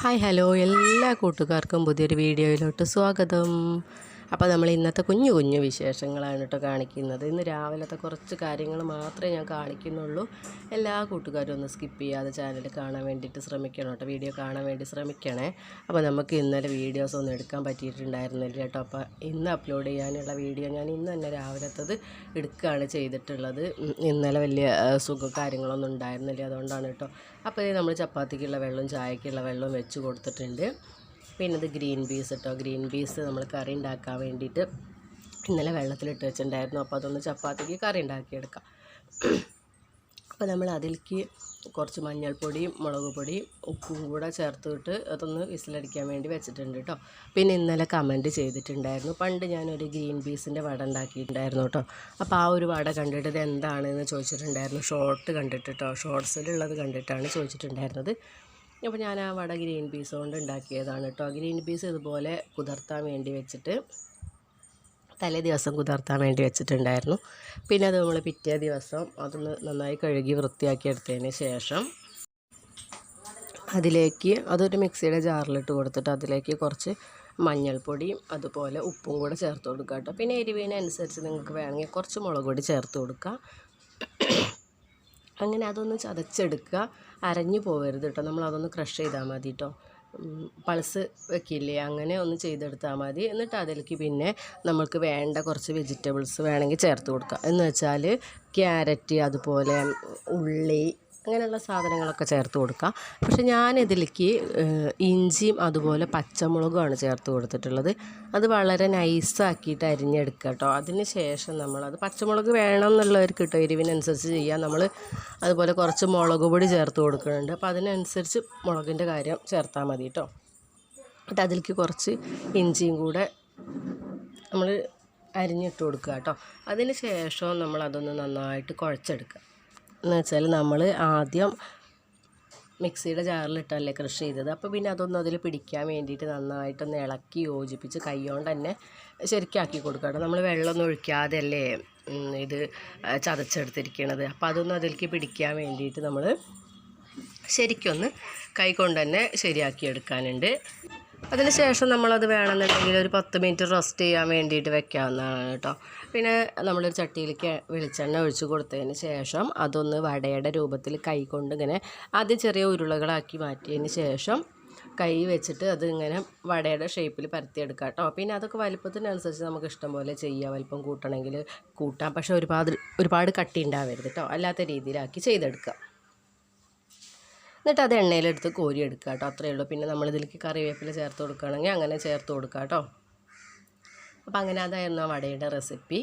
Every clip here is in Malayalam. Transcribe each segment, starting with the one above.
ഹായ് ഹലോ എല്ലാ കൂട്ടുകാർക്കും പുതിയൊരു വീഡിയോയിലോട്ട് സ്വാഗതം. അപ്പോൾ നമ്മൾ ഇന്നത്തെ കുഞ്ഞു കുഞ്ഞു വിശേഷങ്ങളാണ് കേട്ടോ കാണിക്കുന്നത്. ഇന്ന് രാവിലത്തെ കുറച്ച് കാര്യങ്ങൾ മാത്രമേ ഞാൻ കാണിക്കുന്നുള്ളൂ. എല്ലാ കൂട്ടുകാരും ഒന്ന് സ്കിപ്പ് ചെയ്യാതെ ചാനൽ കാണാൻ വേണ്ടിയിട്ട് ശ്രമിക്കണം കേട്ടോ. വീഡിയോ കാണാൻ വേണ്ടി ശ്രമിക്കണേ. അപ്പോൾ നമുക്ക് ഇന്നലെ വീഡിയോസ് ഒന്നും എടുക്കാൻ പറ്റിയിട്ടുണ്ടായിരുന്നില്ല കേട്ടോ. അപ്പോൾ ഇന്ന് അപ്ലോഡ് ചെയ്യാനുള്ള വീഡിയോ ഞാൻ ഇന്ന് തന്നെ രാവിലത്തത് എടുക്കുകയാണ് ചെയ്തിട്ടുള്ളത്. ഇന്നലെ വലിയ സുഖ കാര്യങ്ങളൊന്നും ഉണ്ടായിരുന്നില്ല അതുകൊണ്ടാണ് കേട്ടോ. അപ്പോൾ നമ്മൾ ചപ്പാത്തിക്കുള്ള വെള്ളം ചായക്കുള്ള വെള്ളവും വെച്ച് കൊടുത്തിട്ടുണ്ട്. പിന്നെ ഇത് ഗ്രീൻ പീസ് കേട്ടോ ഗ്രീൻ പീസ് നമ്മൾ കറി ഉണ്ടാക്കാൻ വേണ്ടിയിട്ട് ഇന്നലെ വെള്ളത്തിലിട്ട് വെച്ചിട്ടുണ്ടായിരുന്നു അപ്പോൾ അതൊന്ന് ചപ്പാത്തിക്ക് കറി ഉണ്ടാക്കിയെടുക്കാം അപ്പോൾ നമ്മൾ അതിലേക്ക് കുറച്ച് മഞ്ഞൾപ്പൊടിയും മുളക് പൊടിയും ഉപ്പും കൂടെ ചേർത്തിട്ട് അതൊന്ന് വിസിലടിക്കാൻ വേണ്ടി വെച്ചിട്ടുണ്ട് കേട്ടോ പിന്നെ ഇന്നലെ കമന്റ് ചെയ്തിട്ടുണ്ടായിരുന്നു. പണ്ട് ഞാനൊരു ഗ്രീൻ പീസിന്റെ വട ഉണ്ടാക്കിയിട്ടുണ്ടായിരുന്നു കേട്ടോ അപ്പോൾ ആ ഒരു വട കണ്ടിട്ട് ഇത് എന്താണെന്ന് ചോദിച്ചിട്ടുണ്ടായിരുന്നു. ഷോർട്ട് കണ്ടിട്ട് കേട്ടോ ഷോർട്സിലുള്ളത് കണ്ടിട്ടാണ് ചോദിച്ചിട്ടുണ്ടായിരുന്നത്. അപ്പോൾ ഞാൻ ആ വട ഗ്രീൻ പീസ് കൊണ്ട് ഉണ്ടാക്കിയതാണ് കേട്ടോ. ഗ്രീൻ പീസ് ഇതുപോലെ കുതിർത്താൻ വേണ്ടി വെച്ചിട്ട് തലേ ദിവസം കുതിർത്താൻ വേണ്ടി വെച്ചിട്ടുണ്ടായിരുന്നു. പിന്നെ അത് നമ്മൾ പിറ്റേ ദിവസം അതൊന്ന് നന്നായി കഴുകി വൃത്തിയാക്കി എടുത്തതിന് ശേഷം അതിലേക്ക് അതൊരു മിക്സിയുടെ ജാറിലിട്ട് കൊടുത്തിട്ട് അതിലേക്ക് കുറച്ച് മഞ്ഞൾപ്പൊടിയും അതുപോലെ ഉപ്പും കൂടെ ചേർത്ത് കൊടുക്കുക കേട്ടോ. പിന്നെ എരിവിനനുസരിച്ച് നിങ്ങൾക്ക് വേണമെങ്കിൽ കുറച്ച് മുളക് പൊടി ചേർത്ത് കൊടുക്കുക അങ്ങനെ അതൊന്ന് ചതച്ചെടുക്കുക. അരഞ്ഞു പോകരുത് കേട്ടോ. നമ്മൾ അതൊന്ന് ക്രഷ് ചെയ്താൽ മതി കേട്ടോ. പൾസ് വെക്കില്ലേ? അങ്ങനെ ഒന്ന് ചെയ്തെടുത്താൽ മതി. എന്നിട്ട് അതിലേക്ക് പിന്നെ നമുക്ക് വേണ്ട കുറച്ച് വെജിറ്റബിൾസ് വേണമെങ്കിൽ ചേർത്ത് കൊടുക്കുക. എന്ന് വെച്ചാൽ ക്യാരറ്റ് അതുപോലെ ഉള്ളി അങ്ങനെയുള്ള സാധനങ്ങളൊക്കെ ചേർത്ത് കൊടുക്കാം. പക്ഷെ ഞാനിതിലേക്ക് ഇഞ്ചിയും അതുപോലെ പച്ചമുളകുമാണ് ചേർത്ത് കൊടുത്തിട്ടുള്ളത്. അത് വളരെ നൈസാക്കിയിട്ട് അരിഞ്ഞെടുക്കുക കേട്ടോ. അതിന് ശേഷം നമ്മളത് പച്ചമുളക് വേണം എന്നുള്ളവർക്ക് കേട്ടോ. എരിവിനനുസരിച്ച് ചെയ്യാം. നമ്മൾ അതുപോലെ കുറച്ച് മുളക് പൊടി ചേർത്ത് കൊടുക്കുന്നുണ്ട്. അപ്പോൾ അതിനനുസരിച്ച് മുളകിന്റെ കാര്യം ചേർത്താൽ മതി കേട്ടോ. എന്നിട്ട് അതിലേക്ക് കുറച്ച് ഇഞ്ചിയും കൂടെ നമ്മൾ അരിഞ്ഞിട്ട് കൊടുക്കുക കേട്ടോ. അതിന് ശേഷം നമ്മളതൊന്ന് നന്നായിട്ട് കുഴച്ചെടുക്കുക. എന്ന് വെച്ചാൽ നമ്മൾ ആദ്യം മിക്സിയുടെ ജാറിലിട്ടല്ലേ കൃഷി ചെയ്തത്. അപ്പോൾ പിന്നെ അതൊന്നും അതിൽ പിടിക്കാൻ വേണ്ടിയിട്ട് നന്നായിട്ടൊന്ന് ഇളക്കി യോജിപ്പിച്ച് കൈകൊണ്ട് തന്നെ ശരിക്കാക്കി കൊടുക്കണം നമ്മൾ വെള്ളമൊന്നും ഒഴിക്കാതെ അല്ലേ ഇത് ചതച്ചെടുത്തിരിക്കണത്. അപ്പോൾ അതൊന്നും അതിലേക്ക് പിടിക്കാൻ വേണ്ടിയിട്ട് നമ്മൾ ശരിക്കൊന്ന് കൈ കൊണ്ട് തന്നെ ശരിയാക്കി എടുക്കാനുണ്ട്. അതിന് ശേഷം നമ്മളത് വേണമെന്നുണ്ടെങ്കിൽ ഒരു പത്ത് മിനിറ്റ് റെസ്റ്റ് ചെയ്യാൻ വേണ്ടിയിട്ട് വെക്കാവുന്നതാണ് കേട്ടോ. പിന്നെ നമ്മളൊരു ചട്ടിയിലേക്ക് വെളിച്ചെണ്ണ ഒഴിച്ച് കൊടുത്തതിന് ശേഷം അതൊന്ന് വടയുടെ രൂപത്തിൽ കൈ കൊണ്ട് ഇങ്ങനെ ആദ്യം ചെറിയ ഉരുളകളാക്കി മാറ്റിയതിന് ശേഷം കൈ വെച്ചിട്ട് അത് ഇങ്ങനെ വടയുടെ ഷേപ്പിൽ പരത്തിയെടുക്കുക കേട്ടോ. പിന്നെ അതൊക്കെ വലുപ്പത്തിനനുസരിച്ച് നമുക്ക് ഇഷ്ടം പോലെ ചെയ്യാം. വലിപ്പം കൂട്ടണമെങ്കിൽ കൂട്ടാം. പക്ഷേ ഒരുപാട് ഒരുപാട് കട്ടി ഉണ്ടാവരുത് കേട്ടോ. അല്ലാത്ത രീതിയിലാക്കി ചെയ്തെടുക്കുക എന്നിട്ട് അത് എണ്ണയിലെടുത്ത് കോരി എടുക്കുക കേട്ടോ. അത്രയേ ഉള്ളൂ. പിന്നെ നമ്മളിതിലേക്ക് കറിവേപ്പില ചേർത്ത് കൊടുക്കുകയാണെങ്കിൽ അങ്ങനെ ചേർത്ത് കൊടുക്കുക കേട്ടോ. അപ്പോൾ അങ്ങനെ അതായിരുന്നു ആ വടയുടെ റെസിപ്പി.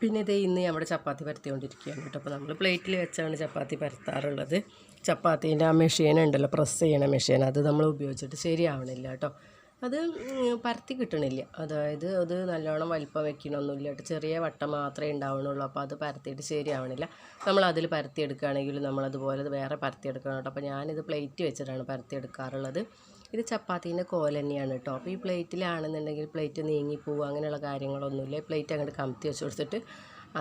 പിന്നെ ഇത് ഇന്ന് നമ്മുടെ ചപ്പാത്തി പരത്തിക്കൊണ്ടിരിക്കുകയാണ് കേട്ടോ. അപ്പോൾ നമ്മൾ പ്ലേറ്റിൽ വെച്ചാണ് ചപ്പാത്തി പരത്താറുള്ളത്. ചപ്പാത്തീന്റെ ആ മെഷീൻ ഉണ്ടല്ലോ. പ്രസ് ചെയ്യണ മെഷീൻ അത് നമ്മൾ ഉപയോഗിച്ചിട്ട് ശരിയാവണില്ല കേട്ടോ. അത് പരത്തി കിട്ടണില്ല. അതായത് അത് നല്ലോണം വലിപ്പം വെക്കണമൊന്നുമില്ല കേട്ടോ ചെറിയ വട്ടം മാത്രമേ ഉണ്ടാവണുള്ളൂ അപ്പോൾ അത് പരത്തിയിട്ട് ശരിയാവണില്ല. നമ്മൾ അതിൽ പരത്തി എടുക്കുകയാണെങ്കിൽ നമ്മളതുപോലെ വേറെ പരത്തി എടുക്കണം കേട്ടോ. അപ്പോൾ ഞാനിത് പ്ലേറ്റ് വെച്ചിട്ടാണ് പരത്തി എടുക്കാറുള്ളത് ഇത് ചപ്പാത്തീന്റെ കോല തന്നെയാണ് കേട്ടോ. അപ്പോൾ ഈ പ്ലേറ്റിലാണെന്നുണ്ടെങ്കിൽ പ്ലേറ്റ് നീങ്ങിപ്പോവുക അങ്ങനെയുള്ള കാര്യങ്ങളൊന്നുമില്ല. പ്ലേറ്റ് അങ്ങോട്ട് കമത്തി വെച്ച് കൊടുത്തിട്ട്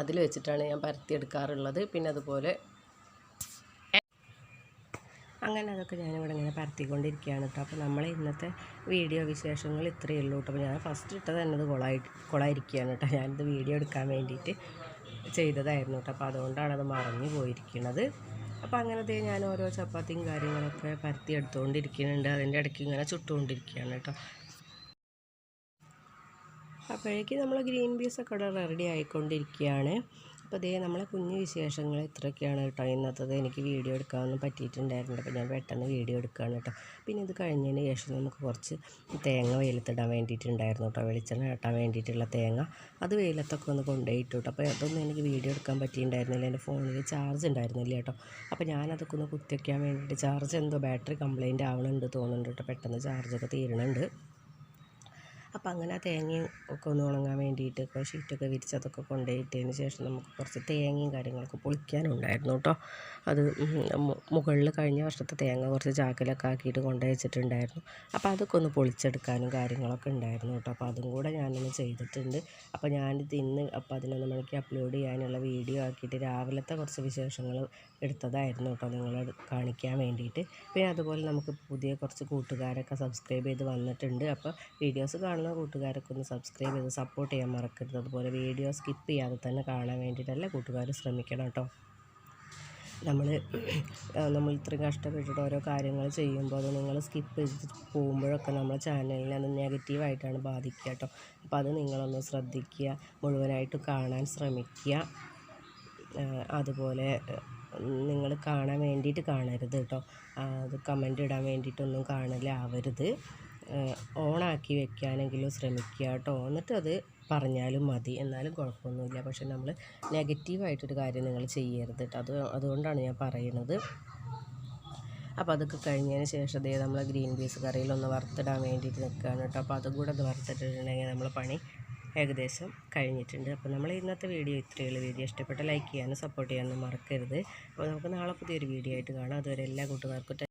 അതിൽ വെച്ചിട്ടാണ് ഞാൻ പരത്തി എടുക്കാറുള്ളത് പിന്നെ അതുപോലെ അങ്ങനെ അതൊക്കെ ഞാനിവിടെ ഇങ്ങനെ പരത്തിക്കൊണ്ടിരിക്കുകയാണ് കേട്ടോ അപ്പോൾ നമ്മളെ ഇന്നത്തെ വീഡിയോ വിശേഷങ്ങൾ ഇത്രയേ ഉള്ളൂ കേട്ടോ ഞാൻ ഫസ്റ്റ് ഇട്ടത് തന്നെ ഇത് കൊളായി കൊളായിരിക്കുകയാണ് കേട്ടോ ഞാനിത് വീഡിയോ എടുക്കാൻ വേണ്ടിയിട്ട് ചെയ്തതായിരുന്നു കേട്ടോ അപ്പോൾ അതുകൊണ്ടാണ് അത് മറഞ്ഞു പോയിരിക്കുന്നത് അപ്പോൾ അങ്ങനത്തെ ഞാൻ ഓരോ ചപ്പാത്തിയും കാര്യങ്ങളൊക്കെ പരത്തി എടുത്തുകൊണ്ടിരിക്കുന്നുണ്ട്. അതിന്റെ ഇടയ്ക്ക് ഇങ്ങനെ ചുട്ടുകൊണ്ടിരിക്കുകയാണ് കേട്ടോ അപ്പോഴേക്ക് നമ്മൾ ഗ്രീൻ പീസൊക്കെ ഇവിടെ റെഡി ആയിക്കൊണ്ടിരിക്കുകയാണ്. അപ്പോൾ ഇതേ നമ്മളെ കുഞ്ഞു വിശേഷങ്ങൾ ഇത്രയൊക്കെയാണ് കേട്ടോ. ഇന്നത്തത് എനിക്ക് വീഡിയോ എടുക്കാനൊന്നും പറ്റിയിട്ടുണ്ടായിരുന്നില്ല. അപ്പോൾ ഞാൻ പെട്ടെന്ന് വീഡിയോ എടുക്കുകയാണ് കേട്ടോ. പിന്നെ ഇത് കഴിഞ്ഞതിന് ശേഷം നമുക്ക് കുറച്ച് തേങ്ങ വെയിലത്തിടാൻ വേണ്ടിയിട്ടുണ്ടായിരുന്നു കേട്ടോ. വെളിച്ചെണ്ണ ആട്ടാൻ വേണ്ടിയിട്ടുള്ള തേങ്ങ. അത് വെയിലത്തൊക്കെ ഒന്ന് കൊണ്ടുപോയിട്ടു കേട്ടോ. അപ്പോൾ അതൊന്നും എനിക്ക് വീഡിയോ എടുക്കാൻ പറ്റിയിട്ടുണ്ടായിരുന്നില്ല. എന്റെ ഫോണിൽ ചാർജ് ഉണ്ടായിരുന്നില്ല കേട്ടോ. അപ്പോൾ ഞാനതൊക്കെ ഒന്ന് കുത്തിവയ്ക്കാൻ വേണ്ടിയിട്ട് ചാർജ് എന്തോ ബാറ്ററി കംപ്ലയിന്റ് ആവണുണ്ട് തോന്നുന്നുണ്ട് കേട്ടോ. പെട്ടെന്ന് ചാർജൊക്കെ തീരണുണ്ട്. അപ്പം അങ്ങനെ ആ തേങ്ങയും ഒക്കെ ഒന്ന് ഉണങ്ങാൻ വേണ്ടിയിട്ട് ഇപ്പോൾ ഷീറ്റൊക്കെ വിരിച്ചതൊക്കെ കൊണ്ടുപോയിട്ടതിന് ശേഷം നമുക്ക് കുറച്ച് തേങ്ങയും കാര്യങ്ങളൊക്കെ പൊളിക്കാനുണ്ടായിരുന്നു കേട്ടോ അത് മുകളിൽ കഴിഞ്ഞ വർഷത്തെ തേങ്ങ കുറച്ച് ചാക്കിലൊക്കെ ആക്കിയിട്ട് കൊണ്ടുപോയി വെച്ചിട്ടുണ്ടായിരുന്നു അപ്പോൾ അതൊക്കെ ഒന്ന് പൊളിച്ചെടുക്കാനും കാര്യങ്ങളൊക്കെ ഉണ്ടായിരുന്നു കേട്ടോ അപ്പോൾ അതും കൂടെ ഞാനൊന്ന് ചെയ്തിട്ടുണ്ട്. അപ്പോൾ ഞാനിത് ഇന്ന് അപ്പോൾ പതിനൊന്ന് മണിക്ക് അപ്ലോഡ് ചെയ്യാനുള്ള വീഡിയോ ആക്കിയിട്ട് രാവിലത്തെ കുറച്ച് വിശേഷങ്ങൾ എടുത്തതായിരുന്നു കേട്ടോ നിങ്ങളെ കാണിക്കാൻ വേണ്ടിയിട്ട്. പിന്നെ അതുപോലെ നമുക്ക് പുതിയ കുറച്ച് കൂട്ടുകാരൊക്കെ സബ്സ്ക്രൈബ് ചെയ്ത് വന്നിട്ടുണ്ട്. അപ്പോൾ വീഡിയോസ് കാണുന്ന കൂട്ടുകാരൊക്കെ ഒന്ന് സബ്സ്ക്രൈബ് ചെയ്ത് സപ്പോർട്ട് ചെയ്യാൻ മറക്കരുത്. അതുപോലെ വീഡിയോ സ്കിപ്പ് ചെയ്യാതെ തന്നെ കാണാൻ വേണ്ടിയിട്ടല്ല കൂട്ടുകാർ ശ്രമിക്കണം കേട്ടോ. നമ്മൾ നമ്മൾ ഇത്രയും കഷ്ടപ്പെട്ടിട്ട് ഓരോ കാര്യങ്ങൾ ചെയ്യുമ്പോൾ അത് നിങ്ങൾ സ്കിപ്പ് ചെയ്ത് പോകുമ്പോഴൊക്കെ നമ്മുടെ ചാനലിനെ അത് നെഗറ്റീവായിട്ടാണ് ബാധിക്കുക കേട്ടോ. അപ്പോൾ അത് നിങ്ങളൊന്ന് ശ്രദ്ധിക്കുക മുഴുവനായിട്ട് കാണാൻ ശ്രമിക്കുക. അതുപോലെ നിങ്ങൾ കാണാൻ വേണ്ടിയിട്ട് കാണരുത് കേട്ടോ. അത് കമന്റ് ഇടാൻ വേണ്ടിയിട്ടൊന്നും കാണലാവരുത്. ഓണാക്കി വെക്കാനെങ്കിലും ശ്രമിക്കുക കേട്ടോ. എന്നിട്ട് അത് പറഞ്ഞാലും മതി. എന്നാലും കുഴപ്പമൊന്നുമില്ല. പക്ഷെ നമ്മൾ നെഗറ്റീവായിട്ടൊരു കാര്യം നിങ്ങൾ ചെയ്യരുത് കേട്ടോ. അത് അതുകൊണ്ടാണ് ഞാൻ പറയുന്നത്. അപ്പോൾ അതൊക്കെ കഴിഞ്ഞതിന് ശേഷം ദേ നമ്മൾ ഗ്രീൻ പീസ് കറിയിലൊന്ന് വറുത്തിടാൻ വേണ്ടിയിട്ട് നിൽക്കുകയാണ് കേട്ടോ. അപ്പോൾ അതും കൂടെ ഒന്ന് വറുത്തിട്ടിട്ടുണ്ടെങ്കിൽ നമ്മൾ പണി ഏകദേശം കഴിഞ്ഞിട്ടുണ്ട്. അപ്പോൾ നമ്മൾ ഇന്നത്തെ വീഡിയോ ഇത്രയേ ഉള്ളൂ. വീഡിയോ ഇഷ്ടപ്പെട്ട ലൈക്ക് ചെയ്യാനും സപ്പോർട്ട് ചെയ്യാനും മറക്കരുത്. അപ്പോൾ നമുക്ക് നാളെ പുതിയൊരു വീഡിയോ ആയിട്ട് കാണാം. അതുവരെ എല്ലാ കൂട്ടുകാർക്കും